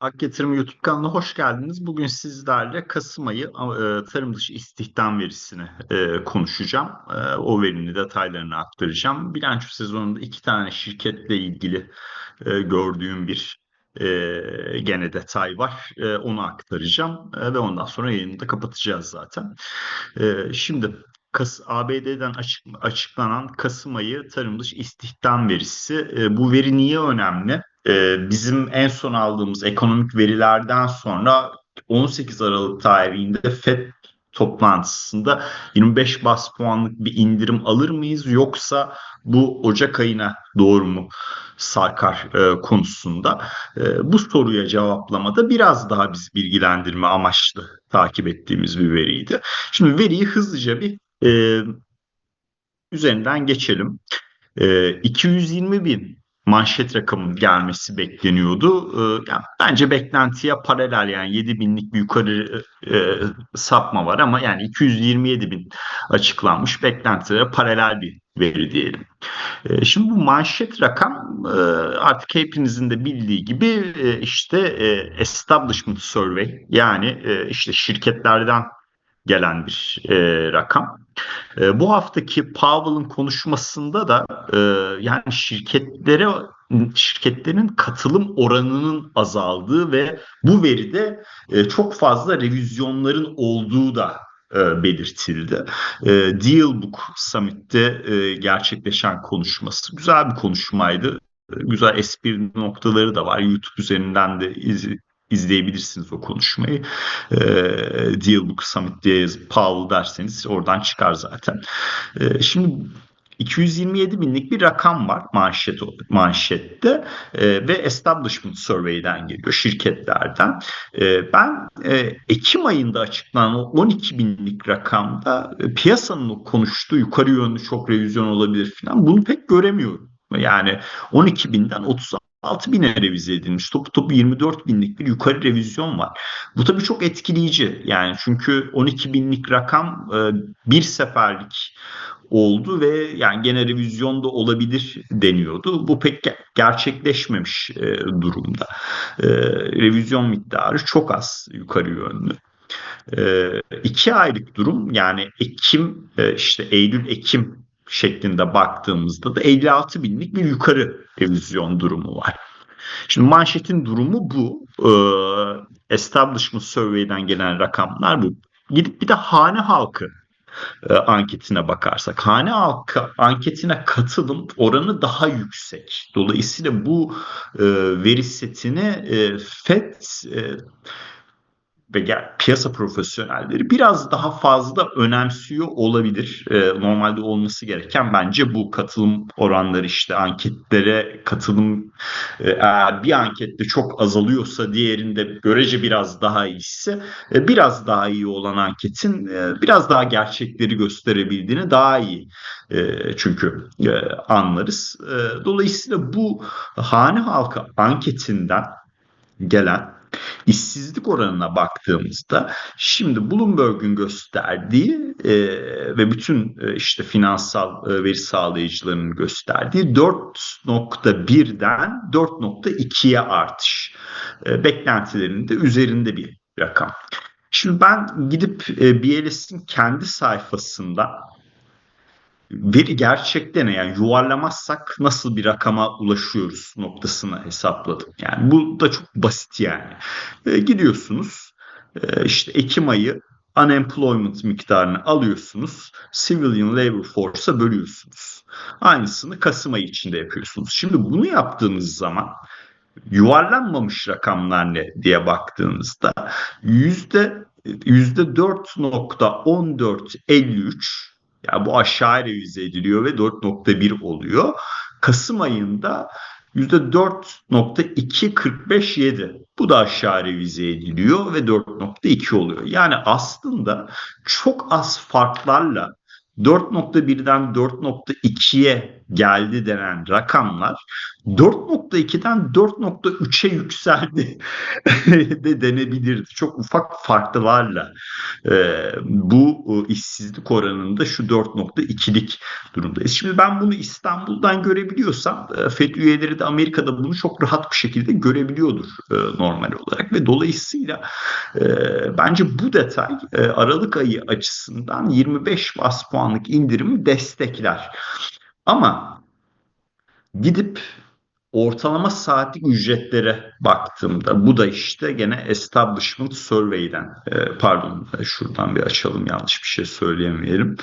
Ak Yatırım YouTube kanalına hoş geldiniz. Bugün sizlerle Kasım ayı e, tarım dışı istihdam verisini e, konuşacağım. E, o verinin detaylarını aktaracağım. Bilanço sezonunda iki tane şirketle ilgili e, gördüğüm bir e, gene detay var. Onu aktaracağım ve ondan sonra yayını da kapatacağız zaten. Şimdi Kas ABD'den açık, açıklanan Kasım ayı tarım dışı istihdam verisi. E, bu veri niye önemli? E, bizim en son aldığımız ekonomik verilerden sonra 18 Aralık tarihinde FED toplantısında 25 bas puanlık bir indirim alır mıyız yoksa bu Ocak ayına doğru mu sarkar e, konusunda e, bu soruya cevaplamada biraz daha biz bilgilendirme amaçlı takip ettiğimiz bir veriydi. Şimdi veriyi hızlıca bir e, üzerinden geçelim. E, 220 bin manşet rakamın gelmesi bekleniyordu. E, yani bence beklentiye paralel yani 7 binlik bir yukarı e, sapma var ama yani 227 bin açıklanmış beklentilere paralel bir veri diyelim. E, şimdi bu manşet rakam e, artık hepinizin de bildiği gibi e, işte e, establishment survey yani e, işte şirketlerden gelen bir e, rakam. E, bu haftaki Powell'ın konuşmasında da e, yani şirketlere şirketlerin katılım oranının azaldığı ve bu veride e, çok fazla revizyonların olduğu da e, belirtildi. E, Deal Book Summit'te e, gerçekleşen konuşması güzel bir konuşmaydı. Güzel espri noktaları da var. YouTube üzerinden de iz, izleyebilirsiniz o konuşmayı. E, Dealbook Summit diye Powell derseniz oradan çıkar zaten. E, şimdi 227 binlik bir rakam var manşet manşette e, ve Establishment Survey'den geliyor şirketlerden. E, ben e, Ekim ayında açıklanan o 12 binlik rakamda e, piyasanın konuştuğu yukarı yönlü çok revizyon olabilir falan bunu pek göremiyorum. Yani 12 binden 30 6 bine revize edilmiş. Topu topu 24 binlik bir yukarı revizyon var. Bu tabii çok etkileyici. Yani çünkü 12 binlik rakam e, bir seferlik oldu ve yani gene revizyonda olabilir deniyordu. Bu pek gerçekleşmemiş e, durumda. E, revizyon miktarı çok az yukarı yönlü. E, iki aylık durum yani Ekim işte Eylül-Ekim şeklinde baktığımızda da 56 binlik bir yukarı revizyon durumu var. Şimdi manşetin durumu bu. Ee, Establishment Survey'den gelen rakamlar bu. Gidip bir de hane halkı e, anketine bakarsak hane halkı anketine katılım oranı daha yüksek. Dolayısıyla bu e, veri setini e, FED e, ve piyasa profesyonelleri biraz daha fazla önemsiyor olabilir. E, normalde olması gereken bence bu katılım oranları işte anketlere katılım e, eğer bir ankette çok azalıyorsa diğerinde görece biraz daha iyiyse e, biraz daha iyi olan anketin e, biraz daha gerçekleri gösterebildiğini daha iyi e, çünkü e, anlarız. E, dolayısıyla bu hane halkı anketinden gelen İşsizlik oranına baktığımızda şimdi Bloomberg'un gösterdiği e, ve bütün e, işte finansal e, veri sağlayıcılarının gösterdiği 4.1'den 4.2'ye artış e, beklentilerinin de üzerinde bir rakam. Şimdi ben gidip e, BLS'in kendi sayfasında veri gerçekten yani yuvarlamazsak nasıl bir rakama ulaşıyoruz noktasına hesapladım. Yani bu da çok basit yani. E, gidiyorsunuz e, işte Ekim ayı unemployment miktarını alıyorsunuz. Civilian labor force'a bölüyorsunuz. Aynısını Kasım ayı içinde yapıyorsunuz. Şimdi bunu yaptığınız zaman yuvarlanmamış rakamlar ne diye baktığınızda yüzde 4.1453 yani bu aşağı revize ediliyor ve 4.1 oluyor. Kasım ayında %4.2457. Bu da aşağı revize ediliyor ve 4.2 oluyor. Yani aslında çok az farklarla 4.1'den 4.2'ye geldi denen rakamlar 4.2'den 4.3'e yükseldi de denebilirdi. Çok ufak farklılarla e, bu işsizlik oranında şu 4.2'lik durumdayız. Şimdi ben bunu İstanbul'dan görebiliyorsam e, FED üyeleri de Amerika'da bunu çok rahat bir şekilde görebiliyordur e, normal olarak ve dolayısıyla e, bence bu detay e, Aralık ayı açısından 25 bas puanlık indirimi destekler. Ama gidip ortalama saatlik ücretlere baktığımda bu da işte gene Establishment Survey'den e, pardon şuradan bir açalım yanlış bir şey söyleyemeyelim.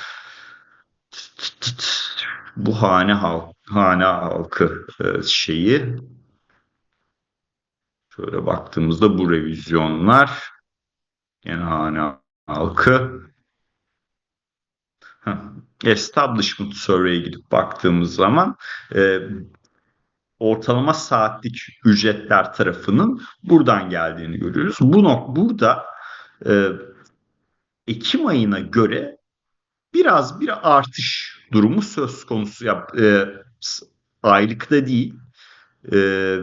Bu hane halk hane halkı e, şeyi şöyle baktığımızda bu revizyonlar gene hane halkı Establishment Survey'e gidip baktığımız zaman e, ortalama saatlik ücretler tarafının buradan geldiğini görüyoruz. Bu nok burada e, Ekim ayına göre biraz bir artış durumu söz konusu. Ya, e, aylıkta değil, e,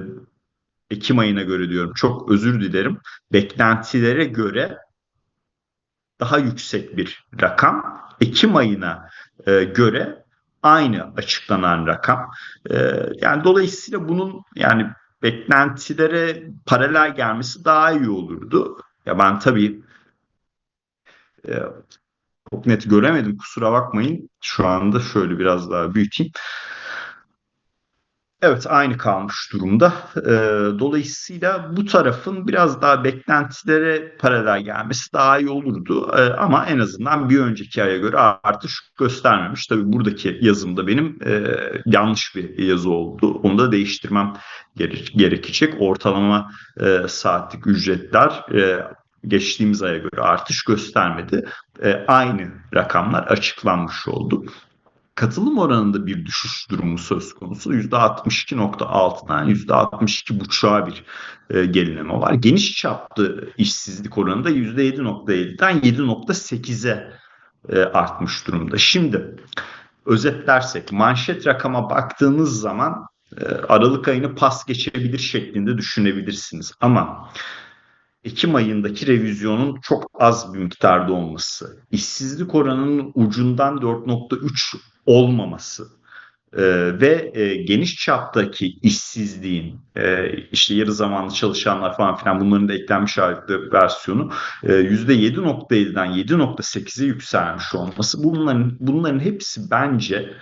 Ekim ayına göre diyorum. Çok özür dilerim. Beklentilere göre daha yüksek bir rakam. Ekim ayına e, göre aynı açıklanan rakam. E, yani dolayısıyla bunun yani beklentilere paralel gelmesi daha iyi olurdu. Ya ben tabii e, çok net göremedim kusura bakmayın. Şu anda şöyle biraz daha büyüteyim. Evet aynı kalmış durumda. E, dolayısıyla bu tarafın biraz daha beklentilere paralel gelmesi daha iyi olurdu. E, ama en azından bir önceki aya göre artış göstermemiş. Tabii buradaki yazımda benim e, yanlış bir yazı oldu. Onu da değiştirmem gerekecek. Ortalama e, saatlik ücretler e, geçtiğimiz aya göre artış göstermedi. Aynı rakamlar açıklanmış oldu katılım oranında bir düşüş durumu söz konusu. %62.6'dan %62.5'a bir e, gerileme var. Geniş çaplı işsizlik oranında %7.7'den 7.8'e e, artmış durumda. Şimdi özetlersek manşet rakama baktığınız zaman e, Aralık ayını pas geçebilir şeklinde düşünebilirsiniz. Ama Ekim ayındaki revizyonun çok az bir miktarda olması, işsizlik oranının ucundan 4.3 olmaması e, ve e, geniş çaptaki işsizliğin e, işte yarı zamanlı çalışanlar falan filan bunların da eklenmiş aylıklı versiyonu e, %7.7'den 7.8'e yükselmiş olması bunların bunların hepsi bence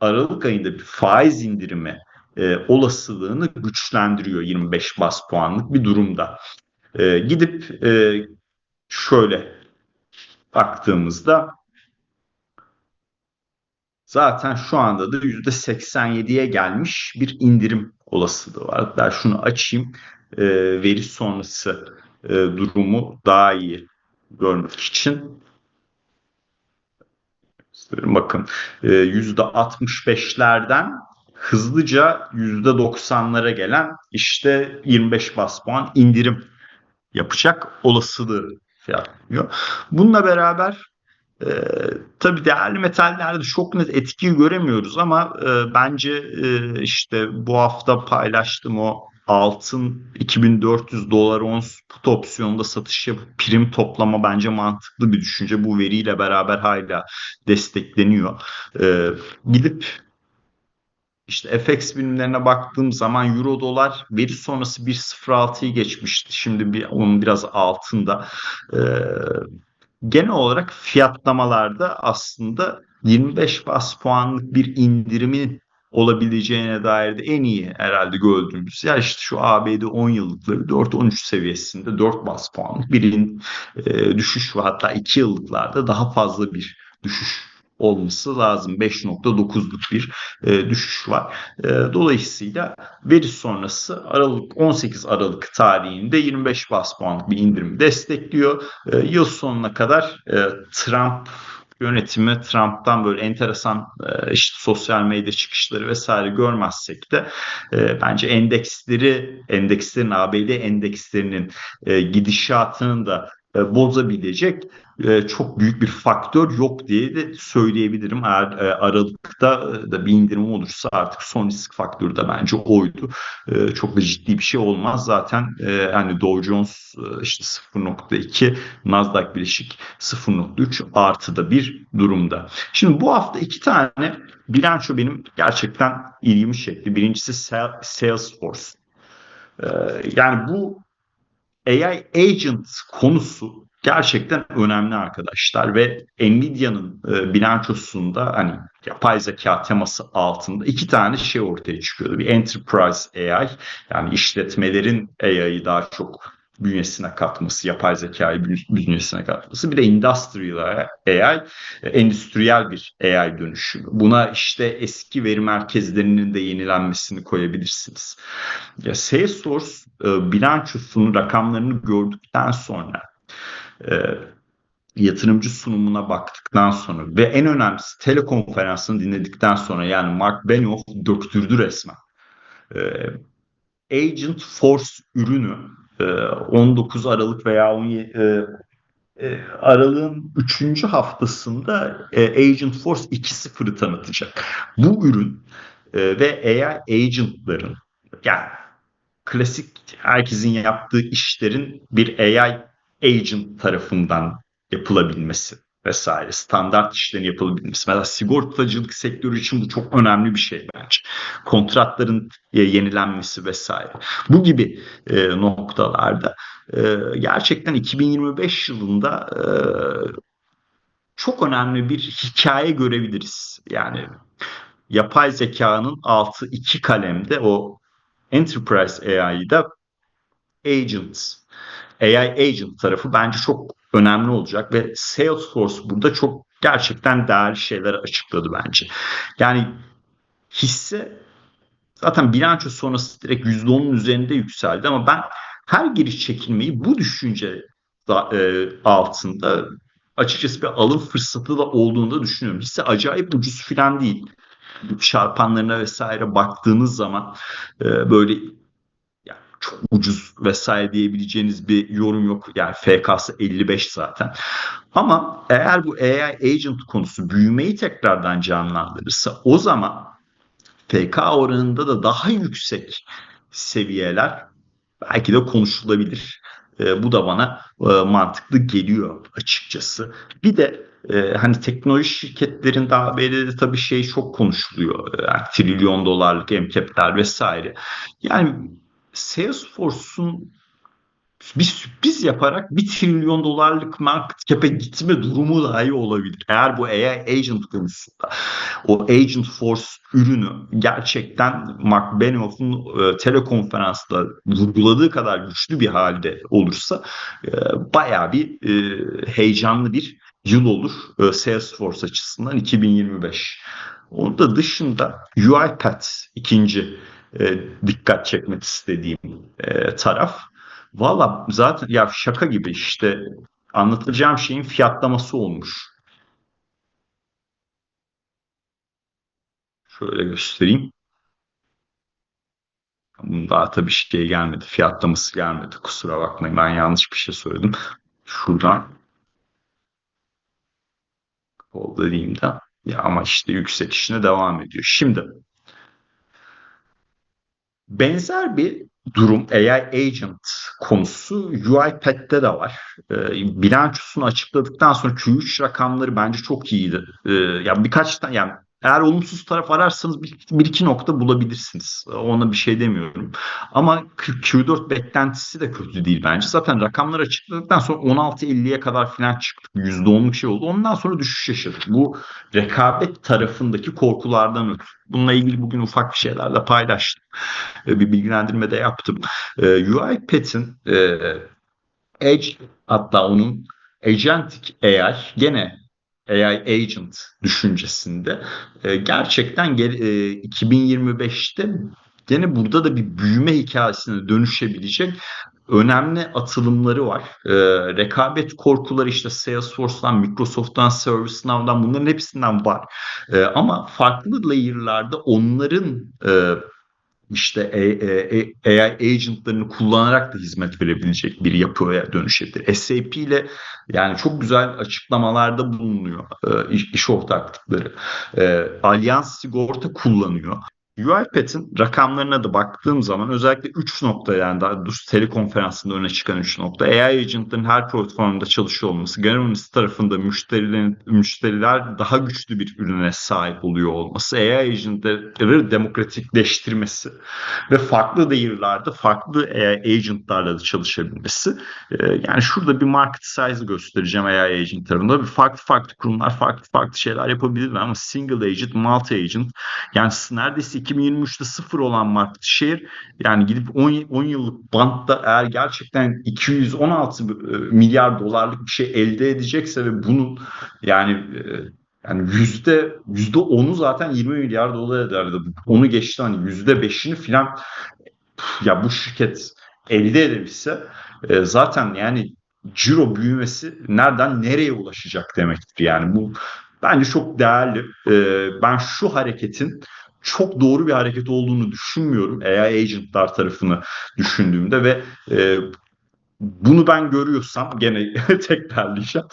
Aralık ayında bir faiz indirimi e, olasılığını güçlendiriyor 25 bas puanlık bir durumda. E, gidip e, şöyle baktığımızda zaten şu anda da %87'ye gelmiş bir indirim olasılığı var. Hatta şunu açayım e, veri sonrası e, durumu daha iyi görmek için. Bakın e, %65'lerden hızlıca %90'lara gelen işte 25 bas puan indirim yapacak olasılığı fiyatlıyor. Bununla beraber e, tabii değerli metallerde çok net etkiyi göremiyoruz ama e, bence e, işte bu hafta paylaştım o altın 2400 dolar ons put opsiyonunda satış yapıp prim toplama bence mantıklı bir düşünce. Bu veriyle beraber hala destekleniyor. Ee, gidip işte FX birimlerine baktığım zaman euro dolar veri sonrası 1.06'yı geçmişti. Şimdi bir, onun biraz altında. Ee, genel olarak fiyatlamalarda aslında 25 bas puanlık bir indirimin olabileceğine dair de en iyi herhalde gördüğümüz yer işte şu ABD 10 yıllıkları 4-13 seviyesinde 4 bas puanlık bir e, düşüş ve hatta 2 yıllıklarda daha fazla bir düşüş olması lazım. 5.9'luk bir e, düşüş var. E, dolayısıyla veri sonrası Aralık 18 Aralık tarihinde 25 bas puanlık bir indirimi destekliyor. E, yıl sonuna kadar e, Trump yönetimi Trump'tan böyle enteresan e, işte sosyal medya çıkışları vesaire görmezsek de e, bence endeksleri endekslerin ABD endekslerinin e, gidişatının da bozabilecek e, çok büyük bir faktör yok diye de söyleyebilirim. Eğer e, Aralık'ta da bir indirim olursa artık son risk faktörü de bence oydu. Çok da ciddi bir şey olmaz. Zaten hani Dow Jones işte 0.2 Nasdaq Birleşik 0.3 artıda bir durumda. Şimdi bu hafta iki tane bilanço benim gerçekten ilgimi çekti. Birincisi Salesforce. Yani bu AI agent konusu gerçekten önemli arkadaşlar ve Nvidia'nın e, bilançosunda hani yapay zeka teması altında iki tane şey ortaya çıkıyordu. Bir enterprise AI yani işletmelerin AI'yı daha çok bünyesine katması, yapay zekayı bünyesine katması. Bir de industrial AI, endüstriyel bir AI dönüşümü. Buna işte eski veri merkezlerinin de yenilenmesini koyabilirsiniz. Ya Salesforce e, bilançosunun rakamlarını gördükten sonra e, yatırımcı sunumuna baktıktan sonra ve en önemlisi telekonferansını dinledikten sonra yani Mark Benioff döktürdü resmen. E, Agent Force ürünü 19 Aralık veya 17 Aralık'ın 3. haftasında Agent Force 2.0'ı tanıtacak. Bu ürün ve AI agentların yani klasik herkesin yaptığı işlerin bir AI agent tarafından yapılabilmesi vesaire standart işlerin yapılabilmesi. Mesela sigortacılık sektörü için bu çok önemli bir şey bence. Kontratların yenilenmesi vesaire. Bu gibi e, noktalarda e, gerçekten 2025 yılında e, çok önemli bir hikaye görebiliriz. Yani yapay zekanın altı iki kalemde o Enterprise AI'da Agents, AI Agent tarafı bence çok önemli olacak ve Salesforce burada çok gerçekten değerli şeyler açıkladı bence. Yani hisse zaten bilanço sonrası direkt %10'un üzerinde yükseldi ama ben her giriş çekilmeyi bu düşünce e, altında açıkçası bir alım fırsatı da olduğunu da düşünüyorum. Hisse acayip ucuz falan değil. Çarpanlarına vesaire baktığınız zaman e, böyle çok ucuz vesaire diyebileceğiniz bir yorum yok. Yani FK'sı 55 zaten. Ama eğer bu AI agent konusu büyümeyi tekrardan canlandırırsa o zaman FK oranında da daha yüksek seviyeler belki de konuşulabilir. E, bu da bana e, mantıklı geliyor açıkçası. Bir de e, hani teknoloji şirketlerin daha de tabii şey çok konuşuluyor. Yani trilyon dolarlık emkepler vesaire. Yani Salesforce'un bir sürpriz yaparak bir trilyon dolarlık market cap'e gitme durumu dahi olabilir. Eğer bu AI agent konusunda o agent force ürünü gerçekten Mark Benioff'un e, telekonferansda vurguladığı kadar güçlü bir halde olursa e, bayağı bir e, heyecanlı bir yıl olur e, Salesforce açısından 2025. Onun da dışında UiPath ikinci e, dikkat çekmek istediğim e, taraf. Valla zaten ya şaka gibi işte anlatacağım şeyin fiyatlaması olmuş. Şöyle göstereyim. Daha tabii şey gelmedi. Fiyatlaması gelmedi. Kusura bakmayın ben yanlış bir şey söyledim. Şuradan oldu diyeyim de. Ya ama işte yükselişine devam ediyor. Şimdi Benzer bir durum AI Agent konusu UiPath'te de var. E, bilançosunu açıkladıktan sonra Q3 rakamları bence çok iyiydi. E, ya birkaç tane yani eğer olumsuz taraf ararsanız bir, bir iki nokta bulabilirsiniz. Ona bir şey demiyorum. Ama Q4 beklentisi de kötü değil bence. Zaten rakamlar açıkladıktan sonra 16.50'ye kadar falan çıktık. %10'luk şey oldu. Ondan sonra düşüş yaşadık. Bu rekabet tarafındaki korkulardan ötürü. Bununla ilgili bugün ufak bir şeyler de paylaştım. Bir bilgilendirme de yaptım. Ee, UiPath'in e, Edge hatta onun Agentic AI gene AI agent düşüncesinde e, gerçekten e, 2025'te gene burada da bir büyüme hikayesine dönüşebilecek önemli atılımları var. E, rekabet korkuları işte Salesforce'dan, Microsoft'tan, ServiceNow'dan bunların hepsinden var. E, ama farklı layer'larda onların e, işte AI agentlarını kullanarak da hizmet verebilecek bir yapıya dönüşebilir. SAP ile yani çok güzel açıklamalarda bulunuyor e, iş, ortaklıkları. E, Allianz sigorta kullanıyor. UiPath'in rakamlarına da baktığım zaman özellikle 3 nokta yani daha doğrusu telekonferansında öne çıkan 3 nokta AI agent'ların her platformda çalışıyor olması, Generalist tarafında müşterilerin müşteriler daha güçlü bir ürüne sahip oluyor olması, AI agent'ları demokratikleştirmesi ve farklı değerlerde farklı AI agent'larla da çalışabilmesi. Ee, yani şurada bir market size göstereceğim AI agent tarafında. Bir farklı farklı kurumlar farklı farklı şeyler yapabilirler ama single agent, multi agent yani neredeyse 2023'te sıfır olan market share yani gidip 10, 10 yıllık bantta eğer gerçekten 216 e, milyar dolarlık bir şey elde edecekse ve bunun yani e, yani yüzde yüzde onu zaten 20 milyar dolar ederdi. Onu geçti hani yüzde beşini filan ya bu şirket elde edebilse e, zaten yani ciro büyümesi nereden nereye ulaşacak demektir. Yani bu bence çok değerli. Ben şu hareketin çok doğru bir hareket olduğunu düşünmüyorum AI agentlar tarafını düşündüğümde ve e, bunu ben görüyorsam gene tekrarlayacağım.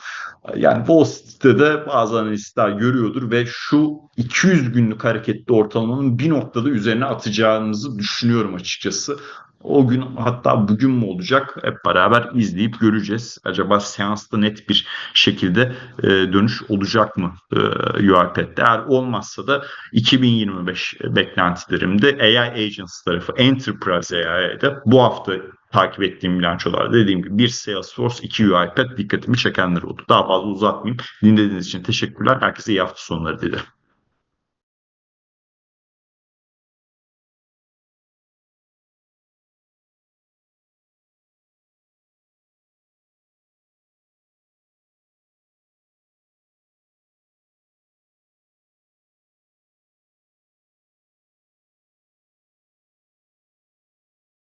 Yani Wall Street'te de bazı analistler görüyordur ve şu 200 günlük hareketli ortalamanın bir noktada üzerine atacağımızı düşünüyorum açıkçası. O gün hatta bugün mü olacak hep beraber izleyip göreceğiz. Acaba seansta net bir şekilde e, dönüş olacak mı e, UiPath'te? Eğer olmazsa da 2025 beklentilerimde AI Agents tarafı Enterprise AI'de bu hafta takip ettiğim bilançolar dediğim gibi bir Salesforce, iki UiPath dikkatimi çekenler oldu. Daha fazla uzatmayayım. Dinlediğiniz için teşekkürler. Herkese iyi hafta sonları dilerim.